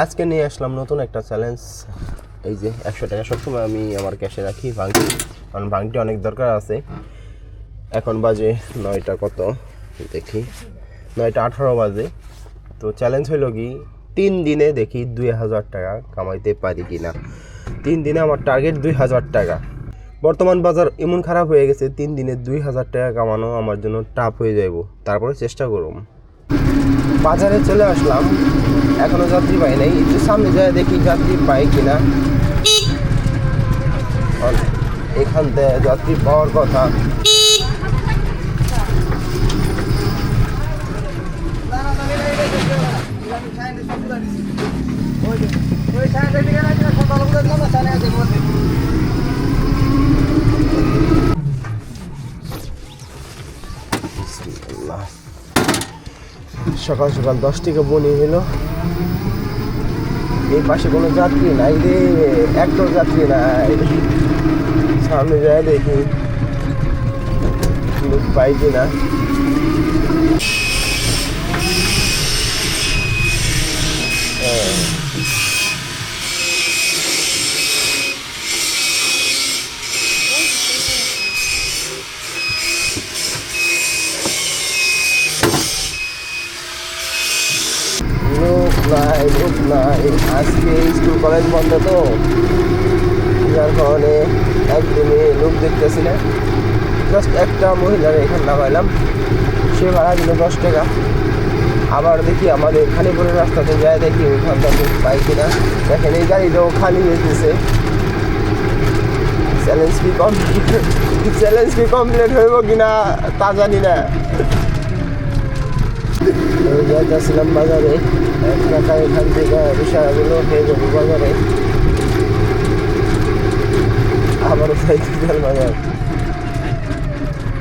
আজকে নিয়ে আসলাম নতুন একটা চ্যালেঞ্জ এই যে একশো টাকা সবসময় আমি আমার ক্যাশে রাখি ভাঙটি কারণ ভাঙটি অনেক দরকার আছে। এখন বাজে নয়টা কত? দেখি। নয়টা আঠারো বাজে। তো চ্যালেঞ্জ হলো কি, তিন দিনে দেখি দুই হাজার টাকা কামাইতে পারি কি না তিন দিনে আমার টার্গেট দুই হাজার টাকা। বর্তমান বাজার এমন খারাপ হয়ে গেছে, তিন দিনে দুই হাজার টাকা কামানো আমার জন্য টাফ হয়ে যাইব। তারপরে চেষ্টা করুম। বাজারে চলে আসলাম। এখনও যাত্রী পাই নাই। একটু সামনে যায় দেখি যাত্রী পাই কিনা। এখান থেকে যাত্রী পাওয়ার কথা। বিসমিল্লাহ। সকাল সকাল দশ থেকে বনি হলো। এই পাশে কোনো যাত্রী নাই রে একটা যাত্রী নাই। সামনে যায় দেখি। লোক পাই কিনা হ্যাঁ। লোক নাই লোক নাই। আজকে স্কুল কলেজ বন্ধ তো। যার কারণে একদমই লোক দেখতেছি না। জাস্ট একটা মহিলার এখানে নামাইলাম সে ভাড়া দিল দশ টাকা। আবার দেখি আমাদের খালিপুরের রাস্তাতে যায় দেখি ওইখান থেকে পাই কিনা। দেখেন, এই গাড়িটাও খালি হয়েছে চ্যালেঞ্জ কি কমপ্লিট চ্যালেঞ্জ কি কমপ্লিট হইব কিনা তা জানি না। যাইতেছিলাম বাজারে, এক টাকা এখান থেকে যাব বাজারে। আবারও সাইকেল বাজার।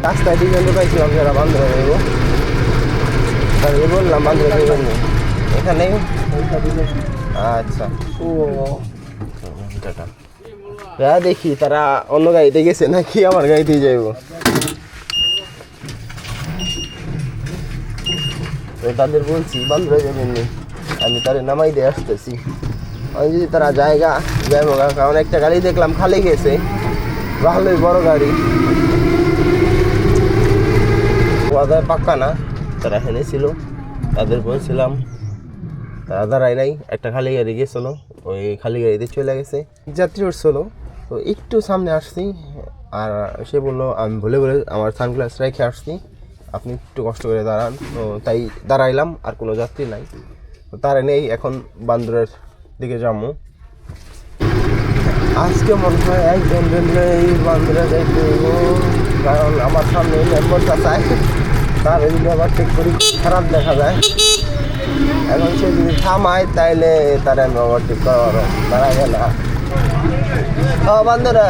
রাস্তায় দুজন ঢুকাইছিলাম যারা বললাম বান্ধব নেবেন এখানে? আচ্ছা। ও দেখি, তারা অন্য গাড়িতে গেছে নাকি? আমার গাড়িতেই যাইব। তাদের বলছি বান্ধব যাবেন নি। আমি তারে নামাই দিয়ে আসতেছি। আমি যদি তারা জায়গা গা, কারণ একটা গাড়ি দেখলাম খালি গেছে। ভালোই বড় গাড়ি। ওয়াদায় পাক্কা না? তারা হেনে ছিল তাদের বলছিলাম তারা দাঁড়ায় নাই। একটা খালি গাড়ি গেছিল ওই খালি গাড়িতে চলে গেছে। যাত্রী উঠছিল তো একটু সামনে আসছি আর সে বলল আমি ভুলে বলে আমার সানগ্লাস রেখে আসছি। আপনি একটু কষ্ট করে দাঁড়ান। তো তাই দাঁড়াইলাম, আর কোনো যাত্রী নাই। তো তারা নেই এখন বান্দরের দিকে যাব আজকে মনে হয় একজন এই বান্দরে যাইতে। কারণ আমার সামনে মেম্বারটা চাই। তার যদি আবার ঠিক করি খারাপ দেখা যায়। এখন সে যদি থামায়, তাইলে তার আমি ওভারটেক করার তারা গেল। বান্দরে!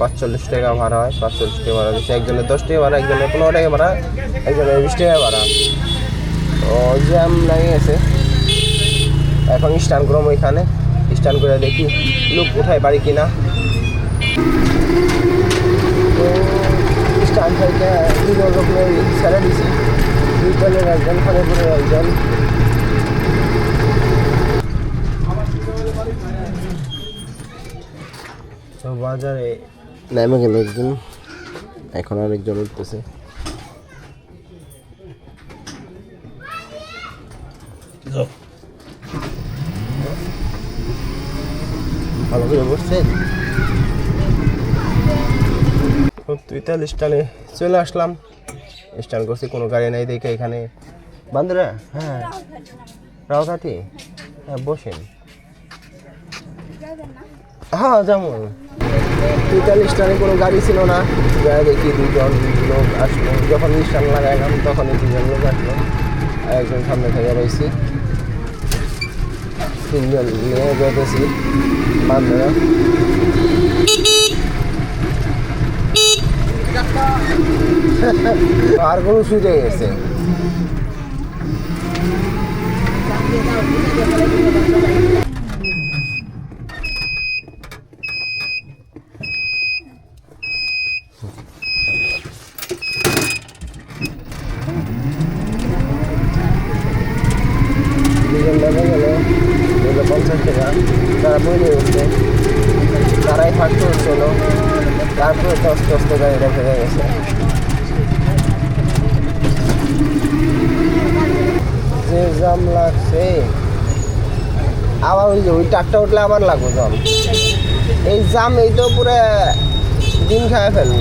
পাঁচচল্লিশ টাকা ভাড়া হয়, পাঁচচল্লিশ টাকা ভাড়া দিচ্ছে। একজনের দশ টাকা ভাড়া একজনের পনেরো টাকা ভাড়া একজনের বিশ টাকা ভাড়া। তো জ্যাম লাগে গেছে। এখন স্টান করম ওইখানে। স্টান করে দেখি লোক কোথায় পারি কিনা। তো স্টান থেকে ছেড়ে দিছি। দুইজনের একজন একজন। তো বাজারে নেমে গেল একজন। এখন আরেকজন উঠতেছে। ভালো করে বসছেন? তো তুইতাল স্টানে চলে আসলাম। স্টান করছি কোনো গাড়ি নাই দেখে এখানে। বান্দরা হ্যাঁ। রাওঘাটি হ্যাঁ বসেন। হ্যাঁ যেমন তুইতাল স্টানে কোনো গাড়ি ছিল না। যা দেখি দুজন লোক আসলো। যখন স্টান লাগাইলাম, তখনই দুজন লোক আসলো। একজন সামনে থেকে রয়েছি। তিনজন নিয়ে যেতেছি বান্ধবরা আর গরু শুয়ে গেছে দুজন দেখা গেল দুটো পঞ্চাশ টাকা তারা বই নিয়ে গেছে তারাই ফার্স্ট হচ্ছিল তারপরে তো আস্তে আস্তে গাড়িটা ভেঙে গেছে যে জাম লাগছে আবার টাকটা উঠলে আবার লাগবে জাম এই জাম এই তো পুরো দিন খায় ফেলল।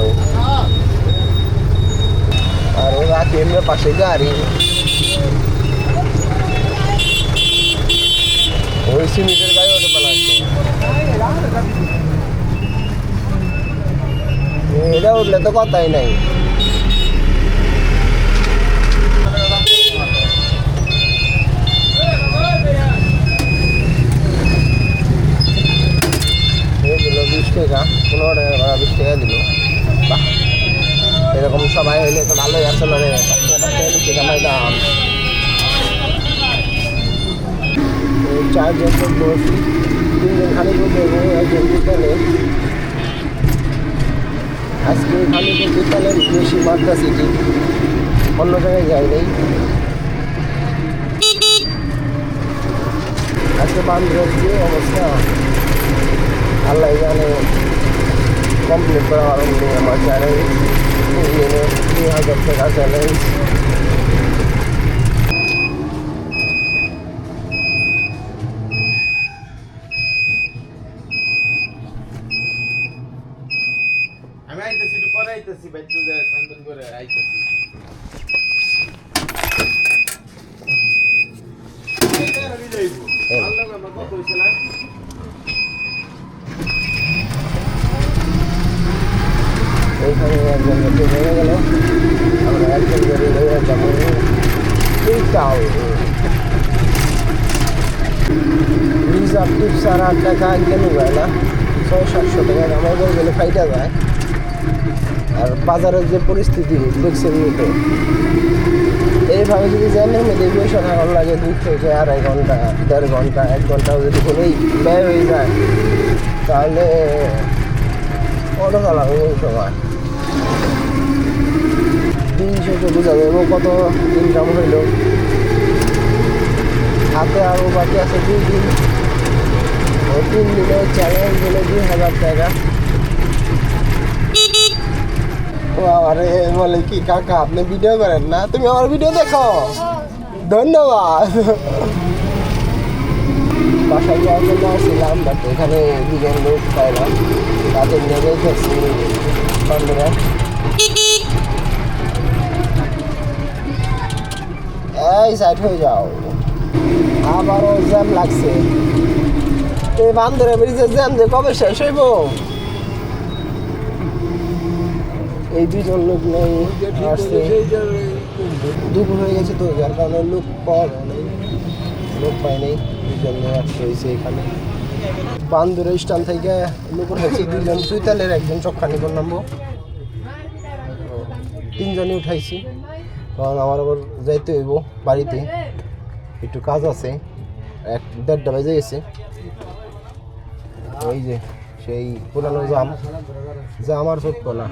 আর রাখি এমনি পাশে গাড়ি। ওই সিমিটের গাড়ি ওটা পালাচ্ছে এটা উঠলে তো কথাই নাই এই দিল বিশ টাকা পনেরো টাকা বিশ টাকা দিল। বাহ, এরকম সবাই হইলে তো ভালোই টাকা বেশি কামাই দাম চারজন তো বসি, তিনজন খালি করতে একজন খালি বিকালে বেশি মাত্রা অন্য জায়গায় যাই নেই। আজকে বান্ধবের যে অবস্থা। আল্লাহ জানে কমপ্লিট করা আরম্ভ আমার চ্যালেঞ্জ দুই হাজার টাকা চ্যালেঞ্জ আমি আইতেছি একটু পরে আইতেছি বাইতে যায় সান্দন করে আইতেছি এইখানে একজন লোক হয়ে হয়ে আর আট টাকা একদম যায় না ছয় সাতশো টাকা আমাদের ফাইটা যায় আর বাজারের যে পরিস্থিতি দেখছেন তো এইভাবে যদি জ্যামের মধ্যে বসে থাকার লাগে দুই থেকে আড়াই ঘণ্টা দেড় ঘণ্টা এক ঘন্টাও যদি কোনোই ব্যয় হয়ে যায় তাহলে অটো চালাবে ওই সময় শেষে যাবে কত ইনকাম হইল। হাতে আরও বাকি আছে দুই দিন। ওই তিন দিনে চ্যালেঞ্জ দিলে দুই হাজার টাকা। আরে বলে কি, কাকা, আপনি ভিডিও করেন না? তুমি আমার ভিডিও দেখো। ধন্যবাদ। বাসায় যাওয়ার জন্য আসছিলাম বাট এখানে দুজন লোক পাইলাম। তাদের নিয়ে গেছি বান্ধবরা এই সাইড হয়ে যাও। আবারও জ্যাম লাগছে। এই বান্ধরে ব্রিজের জ্যাম যে কবে শেষ হইব? এই দুজন লোক নেই, আসছে। দুপুর হয়ে গেছে তো, যার কারণে লোক পাওয়া নাই। লোক পাই নেই দুজন আসছে, হয়েছে এখানে। বান্দুর স্টান থেকে লোক উঠাইছি দুজন চুইতালের একজন চক্কানি নামবো তিনজনই উঠাইছি। কারণ আমার আবার যাইতে হইব বাড়িতে। একটু কাজ আছে। এক, দেড়টা বেজে গেছে। ওই যে, সেই পুরানো জাম। জাম আর ফুটবো না।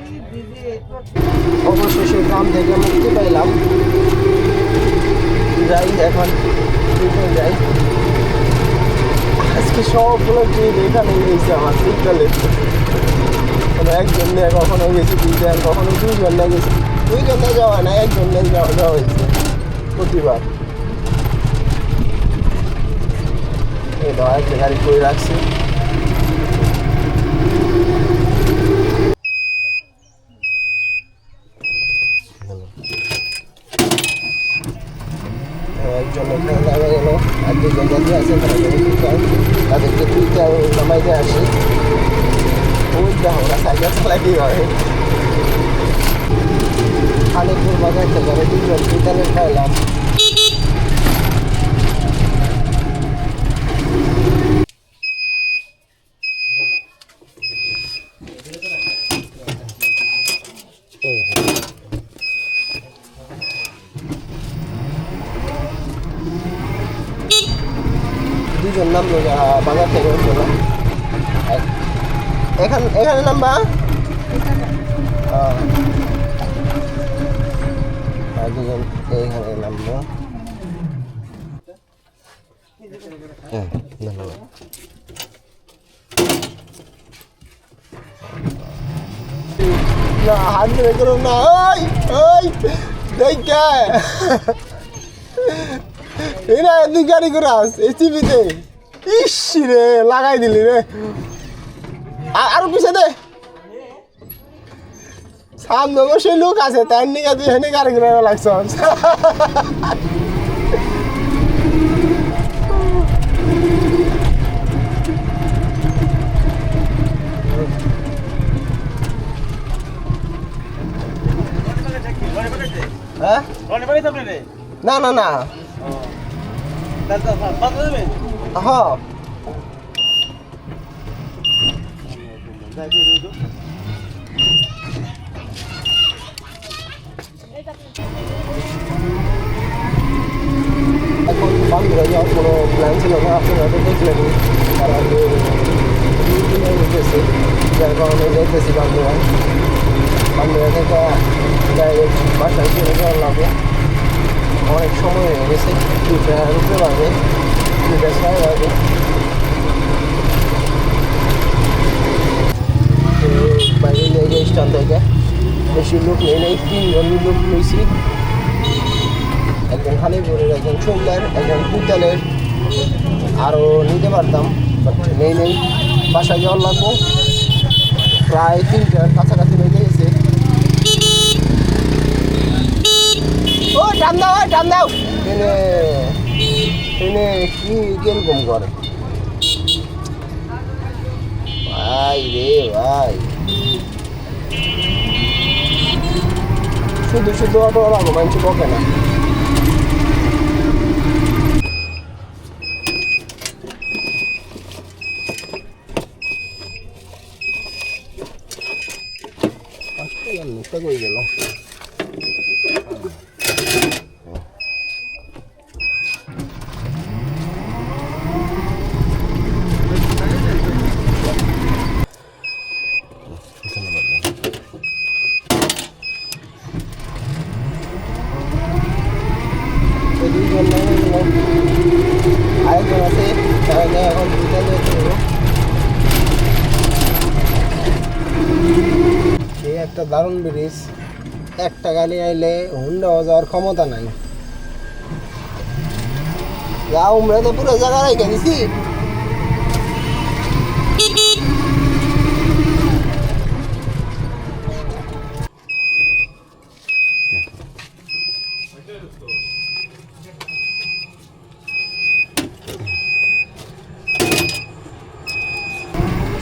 অবশেষে জাম থেকে মুক্তি পাইলাম। যাই, এখন যাই। আজকে সবগুলো ট্রিপ এখানে গেছে আমার কোনো একজন কখনো গেছি, দুইজন, কখনো দুইজন নিয়ে গেছি। দুইজন যাওয়া না একজন নিয়ে যাওয়া যাওয়া হয়েছে প্রতিবার এই দাও একটা গাড়ি করে রাখছি একজন ওখানে নামে গেল আর দুজন যাত্রী আছে তারা টুইটার তাদেরকে টুইটার নামাইতে আসি ওই দেখো ওরা সাইকেল চালাই কীভাবে খালিপুর বাজার থেকে আমি দুজন টুইটারে খাইলাম দুজন নামলো যা বাজার থেকে উঠল এখান এখানে নামবা আহ, আর দুজন এইখানে নামলো হ্যাঁ ধন্যবাদ না হাত ধরে করো না ওই ওই দেখে এই না তুই গাড়ি করে আস এসিপিতে। ইস রে লাগাই দিলি রে। আরও পিছে দে। সামনে বসে লোক আছে তার নিকে তুই হেনে গাড়ি করে লাগছ। হ্যাঁ? না না না। হ্যাঁ এখন বান্ধবরা যাওয়ার কোনো প্ল্যান ছিল না আপনারা তো দেখলেন তারা তো দুদিনে উঠেছে যার কারণে যেতেছি বান্ধবরা বান্ধবরা থেকে ডাইরেক্ট বাসায় চলে যাওয়ার লাগে অনেক সময় হয়ে গেছে দুটা রুপে বাজে দুটা বাজে। বাইরে নিয়ে গিয়ে স্টান থেকে। বেশি লোক নেই নেই তিনজন লোক লইছি। একজন হানিপুরের একজন সোমবার একজন পুতালের। আরও নিতে পারতাম বাট নেই নেই। বাসায় যাওয়ার লাগবো। প্রায় তিনটার কাছাকাছি বেজে গেছে ও টান দাও টান দাও এনে এনে কি কীরকম করে ভাই রে ভাই শুধু শুধু অটো লাগো মানুষ না মুখটা কই গেল দুইজন আরেকজন আছে তাহলে এখন দুইটা যেতে হবে সে একটা দারুণ ব্রিজ একটা গাড়ি আইলে হুন্ডা যাওয়ার ক্ষমতা নাই। যা উমরা তো পুরো জায়গা রেখে দিছি।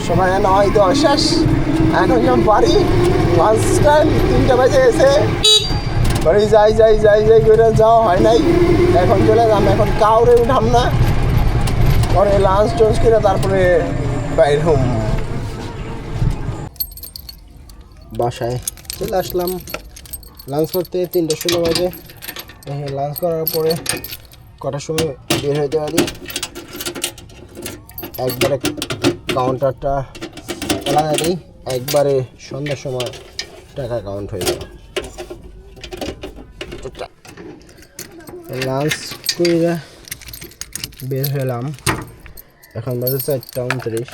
সবাই নয় শেষ। এখন বাড়ি লাঞ্চ টাইম তিনটা বাজে গেছে। বাড়ি যাই যাই যাই যাই করে যাওয়া হয় নাই। এখন চলে যাম, এখন কাউরে উঠাম না। পরে লাঞ্চ টাঞ্চ করে তারপরে বাইর হোম। বাসায় চলে আসলাম। লাঞ্চ করতে তিনটে ষোলো বাজে। লাঞ্চ করার পরে কটার সময় বের হইতে পারি? একবারে কাউন্টারটা আলাদা নেই একবারে সন্ধ্যার সময় টাকা কাউন্ট হয়ে যাবে। লাঞ্চ করে বের হলাম এখন বাজে চারটা উনত্রিশ।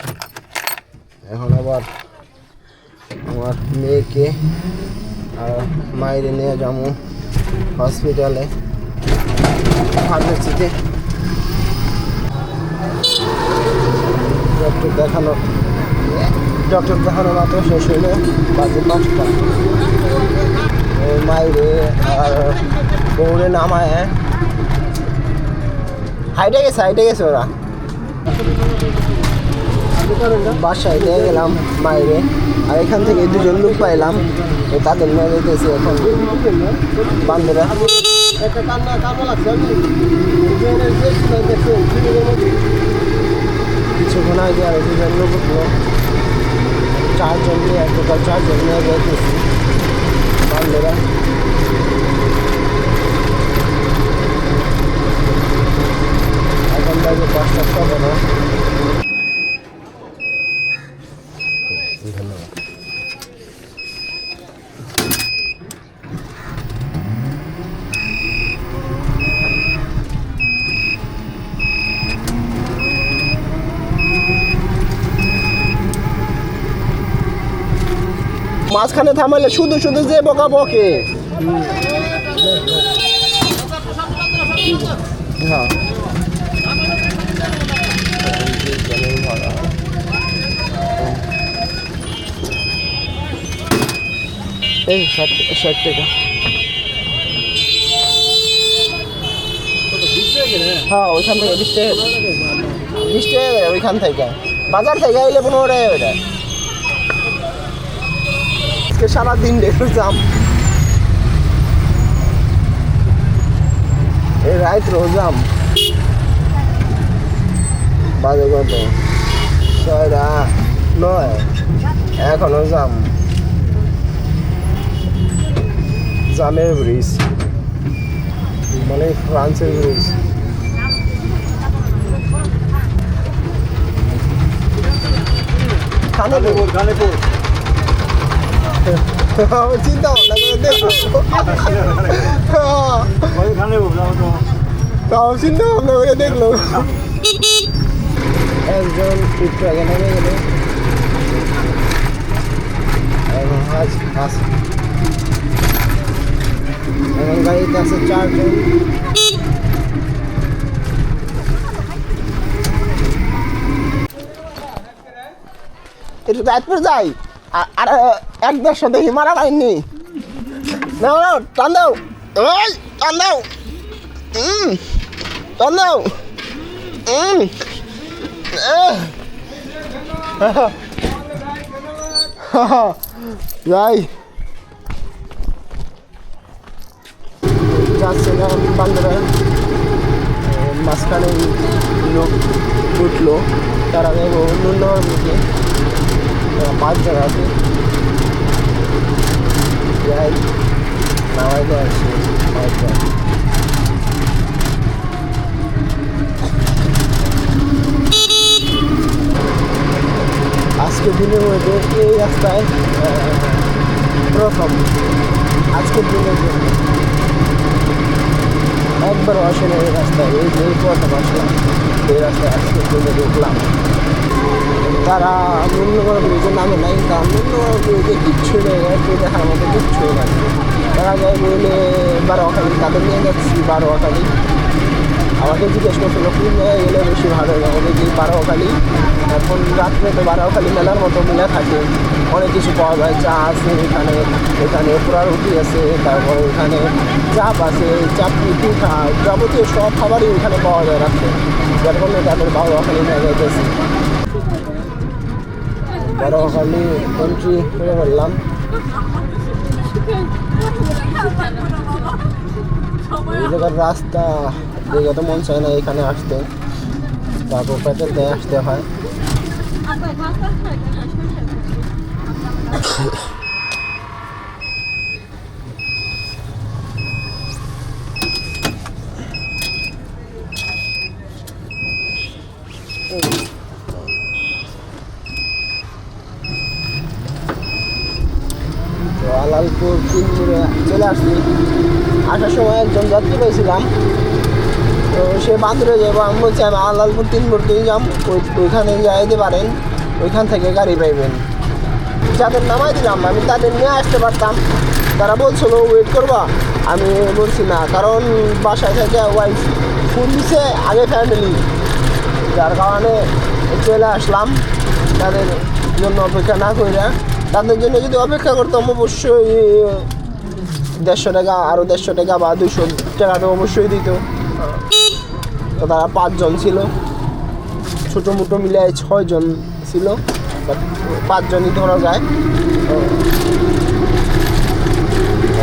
এখন আবার আমার মেয়েকে আর মায়ের নিয়ে যাব হসপিটালে ফার্মেসিতে ডক্টর দেখানো ডক্টর দেখানো মাত্র শেষ হইল, বাজে পাঁচটা। মাইরে আর বউরে নামায় হাইটে গেছে হাইটে গেছে ওরা। বাসায় নিয়ে গেলাম মাইরে আর এখান থেকে দুজন লোক পাইলাম তাদের নিয়ে যেতেছি এখন। বান্ধবরা। কিছুক্ষণ আগে আর দুজন লোক উঠল। চারজন নিয়ে, টোটাল চারজন নিয়ে যাইতেছি। বান্ধবরা এখন বাজে পাঁচটা সতেরো ধন্যবাদ মাঝখানে থামাইলে শুধু শুধু যে বকা বকে। হ্যাঁ। এই ষাট ষাট টাকা। হ্যাঁ ওইখান থেকে বিশ টাকা। বিশ টাকা ওইখান থেকে। বাজার থেকে এলে পনেরো টাকা ওইটা আজকে সারাদিন দেখলাম এই রাত রোজাম বাজে কত? ছয়টা নয়। এখনও জাম। জামের ব্রিজ মানে ফ্রান্সের ব্রিজ চিন্তা ভাবনা করে দেখো। তাও চিন্তা ভাবনা করে দেখল। একজন আগে নেমে গেল। আজ আজ এবং গাড়িতে আছে চারজন। একটু যাই। আর- এক দেড়শো দেখি মারা পাইনি নাও নাও, টান দাও। ওই, টান দাও। টান দাও। আহ। যাই যাচ্ছিলাম বান্দরে মাঝখানে লোক উঠল, তার আগে অন্য মুখে পাঁচ জায়গা আছে। যাই, নামাই দেওয়া আছে পাঁচ এই রাস্তায় প্রথম। আজকের দিনের জন্য একবারও না এই রাস্তায় এই যে প্রথম আসলাম এই রাস্তায় আজকের দিনে ঢুকলাম তারা মূল্যবড় ব্রিজের নামে নাই কারণ মূল্যবড় ব্রিজে কিচ্ছু নেই দেখার মতো কিচ্ছু নাই তারা যায় বলে বারোয়াখালী তাদের নিয়ে যাচ্ছি বারোয়াখালী আমাকে জিজ্ঞেস করছিল কোন জায়গায় গেলে বেশি ভালো হবে আমাদের যে বারোয়াখালী এখন রাত্রে তো বারোয়াখালী মেলার মতো মেলা থাকে। অনেক কিছু পাওয়া যায়, চা আছে এখানে এখানে পোড়া রুটি আছে, তারপর এখানে চাপ আছে চাপড়ি পিঠা, যাবতীয় সব খাবারই এখানে পাওয়া যায় রাত্রে। যার কারণে তাদের বারোয়াখালী নিয়ে যাইতেছি। বারোয়াখালী এন্ট্রি করে বললাম। রাস্তা দেখে তো মন চায় না এখানে আসতে তারপর প্যাটেল দিয়ে, আসতে হয়। আলালপুর চলে আসছি। আসার সময় একজন যাত্রী পেয়েছিলাম। তো সে বান্দরে যাব। আমি বলছি, আমি আলালপুর তিনপুর দিয়ে যাম। ওই ওইখানে যাইতে পারেন। ওইখান থেকে গাড়ি পাইবেন। যাদের নামাই দিলাম, আমি তাদের নিয়ে আসতে পারতাম। তারা বলছিল ওয়েট করবা? আমি বলছি, না, কারণ বাসায় থেকে ওয়াইফ ফোন দিছে, আগে ফ্যামিলি যার কারণে চলে আসলাম। তাদের জন্য অপেক্ষা না করে তাদের জন্য যদি অপেক্ষা করতাম, অবশ্যই দেড়শো টাকা আরও দেড়শো টাকা বা দুশো টাকা তো অবশ্যই দিত। তো তারা পাঁচজন ছিল। ছোটো মোটো মিলে ছয়জন ছিল পাঁচজনই ধরা যায়।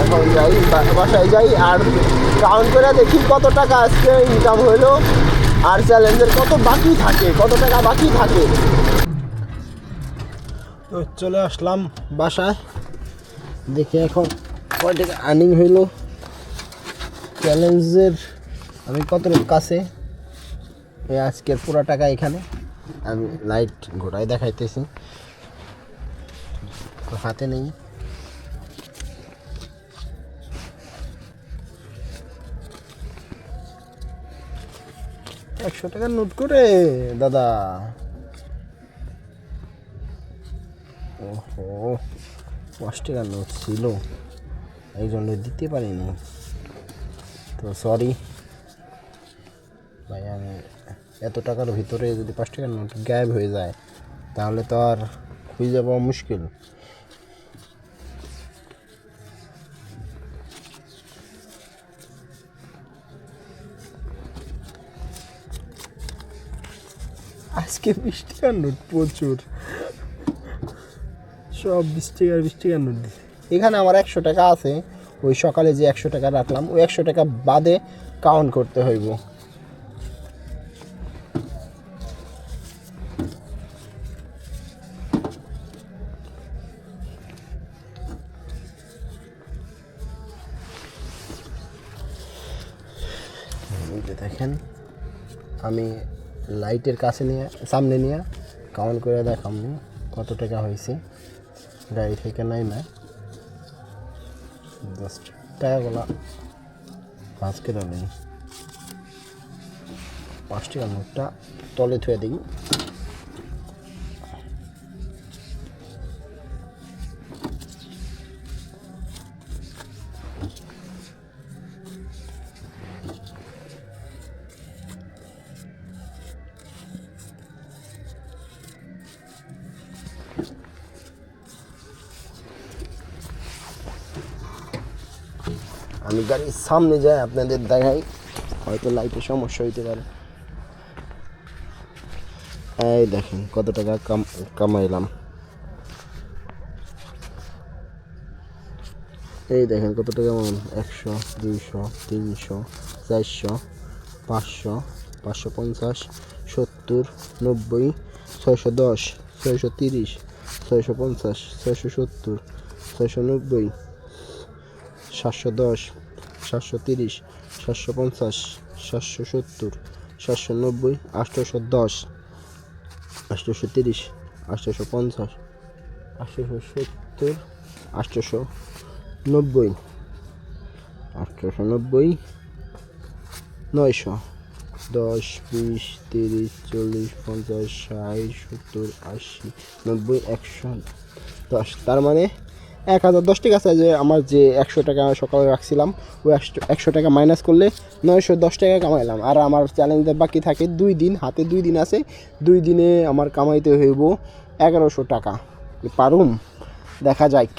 এখন যাই বাসায় যাই, আর কাউন্ট করে দেখি কত টাকা আজকে ইনকাম হইল আর চ্যালেঞ্জের কত বাকি থাকে, কত টাকা বাকি থাকে। তো চলে আসলাম বাসায়, দেখি এখন কয় টাকা আর্নিং হইল। চ্যালেঞ্জের আমি কত কাছে আজকের পুরো টাকা এখানে। আমি লাইট ঘোড়ায় দেখাইতেছি। হাতে নেই। একশো টাকার নোট করে, দাদা। ওহো, পাঁচ টাকার নোট ছিল। এই জন্য দিতে পারিনি। তো সরি ভাই, আমি এত টাকার ভিতরে যদি পাঁচ টাকার নোট গায়েব হয়ে যায়, তাহলে তো আর খুঁজে পাওয়া মুশকিল। আজকে বিশ টাকার নোট প্রচুর। সব বিশ টাকার বিশ টাকার নোট দিছে। এখানে আমার একশো টাকা আছে, ওই সকালে যে একশো টাকা রাখলাম, ওই একশো টাকা বাদে কাউন্ট করতে হইব। আমি লাইটের কাছে নিয়ে, সামনে নিয়ে কাউন্ট করে দেখাম কত টাকা হয়েছে। গাড়ি থেকে নাই না দশ টাকাগুলো পাঁচ কেটে নেই পাঁচ টাকার নোটটা তলে থুয়ে দিই। আমি গাড়ির সামনে যাই, আপনাদের দেখাই। হয়তো লাইটের সমস্যা হইতে পারে। এই দেখেন কত টাকা কাম, কামাইলাম। এই দেখেন কত টাকা মান একশো, দুইশো, তিনশো, চারশো, পাঁচশো পাঁচশো পঞ্চাশ, সত্তর, নব্বই, ছয়শো দশ, ছয়শো তিরিশ, ছয়শো পঞ্চাশ, ছয়শো সত্তর, ছয়শো নব্বই সাতশো দশ, সাতশো তিরিশ, সাতশো পঞ্চাশ, সাতশো সত্তর, সাতশো নব্বই আটশোশো দশ আটশোশো তিরিশ আটশোশো পঞ্চাশ আটশোশো সত্তর আটশোশো নব্বই আটশোশো নব্বই, নয়শো দশ, বিশ, তিরিশ, চল্লিশ, পঞ্চাশ, ষাট, সত্তর, আশি, নব্বই, একশো দশ। তার মানে এক হাজার দশ টাকা আছে যে আমার যে একশো টাকা সকালে রাখছিলাম, ওই একশো টাকা মাইনাস করলে নয়শো দশ টাকা কামাইলাম। আর আমার চ্যালেঞ্জের বাকি থাকে দুই দিন, হাতে দুই দিন আছে, দুই দিনে আমার কামাইতে হইব এগারোশো টাকা। পারুম? দেখা যাক।